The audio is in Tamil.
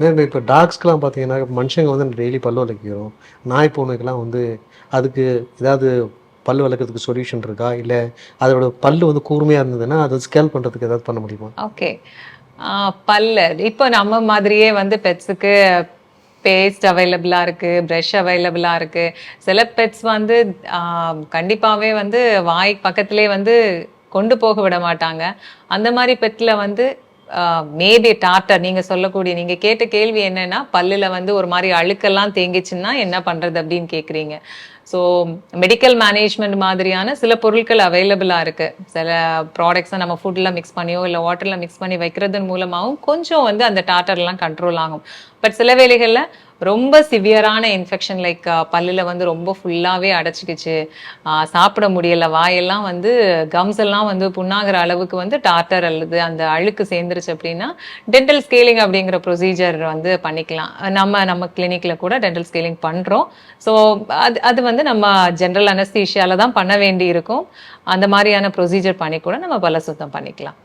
மேம் இப்போ டாக்ஸ்க்கெலாம் பார்த்தீங்கன்னா மனுஷங்க வந்து டெய்லி பல்லு விளக்கிறோம் நாய் பூனைக்கெலாம் வந்து அதுக்கு ஏதாவது பல் விளக்கிறதுக்கு சொல்யூஷன் இருக்கா? இல்லை அதோட பல் வந்து கூர்மையாக இருந்ததுன்னா அதை ஸ்கேல் பண்ணுறதுக்கு ஏதாவது பண்ண முடியுமா? ஓகே பல்லு. இப்போ நம்ம மாதிரியே வந்து பெட்ஸுக்கு பேஸ்ட் அவைலபிளாக இருக்குது ப்ரஷ் அவைலபிளாக இருக்குது சில பெட்ஸ் வந்து கண்டிப்பாகவே வந்து வாய் பக்கத்திலே வந்து கொண்டு போக விட மாட்டாங்க. அந்த மாதிரி பெட்டில் வந்து மேபி டாட்டர் நீங்க சொல்லக்கூடிய நீங்க கேட்ட கேள்வி என்னன்னா பல்லுல வந்து ஒரு மாதிரி அழுக்கெல்லாம் தேங்கிச்சுன்னா என்ன பண்றது அப்படின்னு கேக்குறீங்க. ஸோ மெடிக்கல் மேனேஜ்மெண்ட் மாதிரியான சில பொருட்கள் அவைலபிளாக இருக்கு. சில ப்ராடக்ட்ஸை நம்ம ஃபுட்டில் மிக்ஸ் பண்ணியோ இல்லை வாட்டரில் மிக்ஸ் பண்ணி வைக்கிறதன் மூலமாகவும் கொஞ்சம் வந்து அந்த டாட்டர்லாம் கண்ட்ரோல் ஆகும். பட் சில வேலைகளில் ரொம்ப சிவியரான இன்ஃபெக்ஷன் லைக் பல்லில் வந்து ரொம்ப ஃபுல்லாகவே அடைச்சிக்கிச்சு. சாப்பிட முடியல. வாயெல்லாம் வந்து கம்ஸ் எல்லாம் வந்து புண்ணாகிற அளவுக்கு வந்து டார்டர் அல்லது அந்த அழுக்கு சேர்ந்துருச்சு அப்படின்னா டென்டல் ஸ்கேலிங் அப்படிங்கிற ப்ரொசீஜர் வந்து பண்ணிக்கலாம். நம்ம நம்ம கிளினிக்கில் கூட டென்டல் ஸ்கேலிங் பண்ணுறோம் ஸோ அது அது வந்து நம்ம ஜென்ரல் அனஸ்தீஷியால தான் பண்ண வேண்டி இருக்கும் அந்த மாதிரியான ப்ரொசீஜர் பண்ணி கூட நம்ம பல சுத்தம் பண்ணிக்கலாம்.